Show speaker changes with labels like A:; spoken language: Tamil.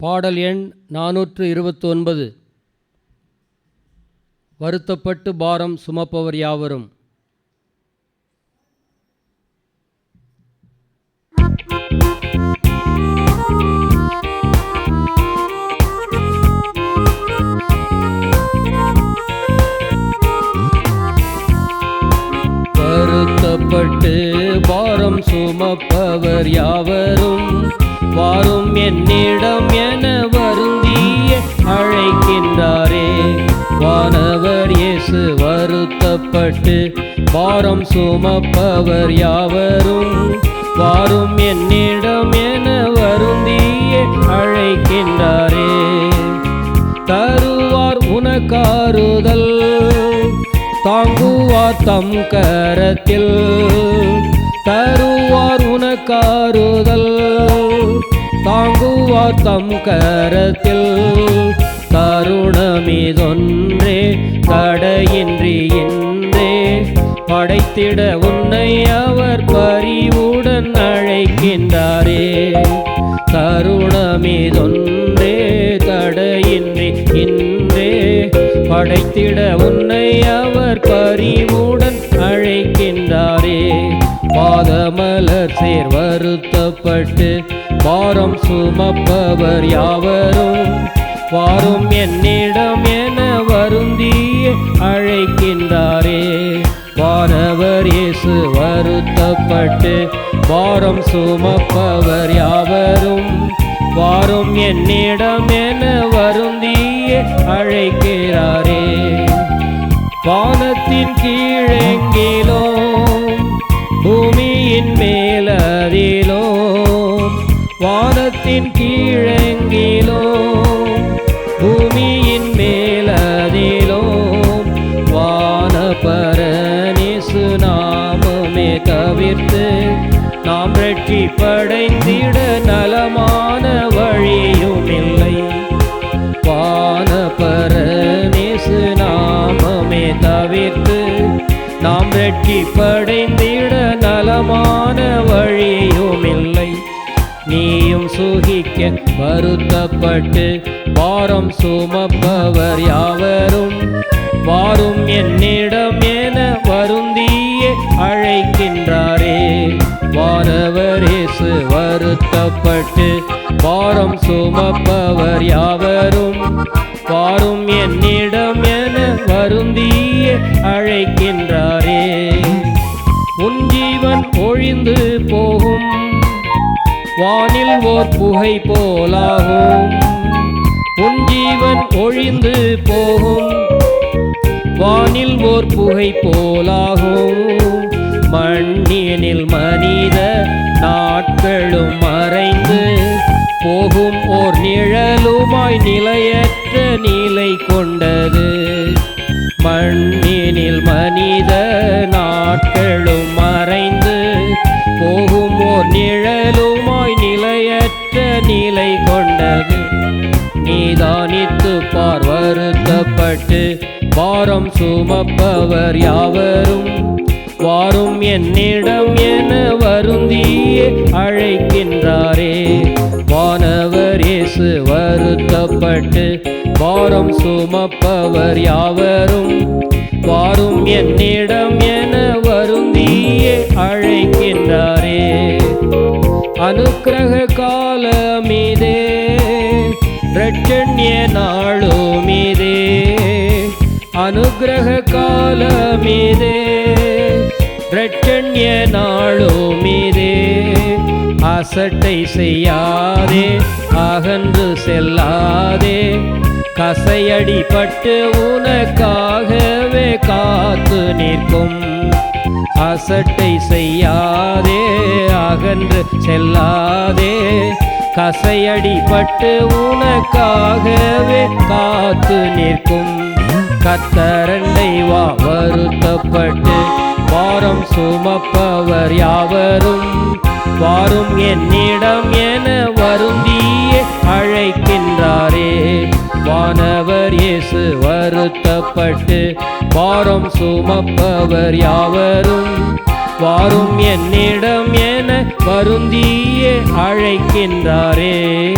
A: பாடல் எண் நானூற்று இருபத்தொன்பது வருத்தப்பட்டு பாரம் சுமப்பவர் யாவரும்? வருத்தப்பட்டு பாரம் சுமப்பவர் யாவரும்? வாரும் என்னிடம் என வருந்திய அழைக்கின்றாரே. வானவர் இயேசு வருத்தப்பட்டு பாரம் சுமப்பவர் யாவரும். வாரும் என்னிடம் என வருந்திய அழைக்கின்றாரே. தருவார் உனக்காறுதல் தாங்குவார் தம் கரத்தில். தருவார் உனக்காறுதல் தாங்குவார் தம் கரத்தில் தருணமிதொன்றே தடையின்றி என்றே படைத்திட உன்னை அவர் பரிவுடன் அழைக்கின்றாரே. தருணமிதொன்றே தடையின்றி இன்றே. படைத்திட உன்னை அவர் பரிவுடன் அழைக்கின்றாரே. பாதமலர் சேர் வருத்தப்பட்டு பாரம் சுமப்பவர் யாவரும். வாரும் என்னிடம் என வருந்தி அழைக்கின்றாரே. வானவர் இயேசு வருத்தப்பட்டு பாரம் சுமப்பவர் யாவரும். வாரும் என்னிடம் என வருந்தி அழைக்கிறாரே. வானத்தின் கீழெங்கிலோ நோக்கி படைந்திட நலமான வழியும் இல்லை. நீயும் சுகிக்க வருத்தப்பட்டு பாரம் சுமப்பவர் யாவரும். வாரும் என்னிடம் என வருந்திய அழைக்கின்றாரே. வானவரேசு வருத்தப்பட்டு பாரம் சுமப்பவர் யாவரும். வாரும் என்னிடம் என வருந்திய அழைக்கின்றார். பிரிந்து போகும். வானில் ஓர் புகை போலாகும். உன் ஜீவன் ஒழிந்து போகும். வானில் ஓர் புகை போலாகும். மண்ணினில் மனித நாட்களும் மறைந்து போகும். ஓர் நிழலுமாய் நிலையற்ற நிலை கொண்டது. மண்ணினில் மனித ஓர் நிழலுமாய் நிலையற்ற நிலை கொண்டது. நீதானித்து பார் வருத்தப்பட்டு பாரம் சுமப்பவர் யாவரும். வாரும் என்னிடம் என வருந்தியே அழைக்கின்றாரே. வானவர் இயேசு வருத்தப்பட்டு பாரம் சுமப்பவர் யாவரும். வாரும் என்னை அனுக்கிரக காலமிதே ரட்சண்ய நாளுமிதே அனுகிரக காலமிதே ரட்சண்ய நாளுமிதே அசட்டை செய்யாதே அகன்று செல்லாதே. கசையடிப்பட்டு உனக்காகவே காத்து நிற்கும். அசட்டை செய்யாதே அகன்று செல்லாதே. கசையடிப்பட்டு உனக்காகவே காத்து நிற்கும். கத்தரண்டை வா வருத்தப்பட்டு பாரம் சுமப்பவர் யாவரும். வாரும் என்னிடம் என வருந்திய அழைக்கின்றாரே. வானவர் இயேசு வருத்தப்பட்டு பாரம் சுமப்பவர் யாவரும். வாரும் என்னிடம் என வருந்தியே அழைக்கின்றாரே.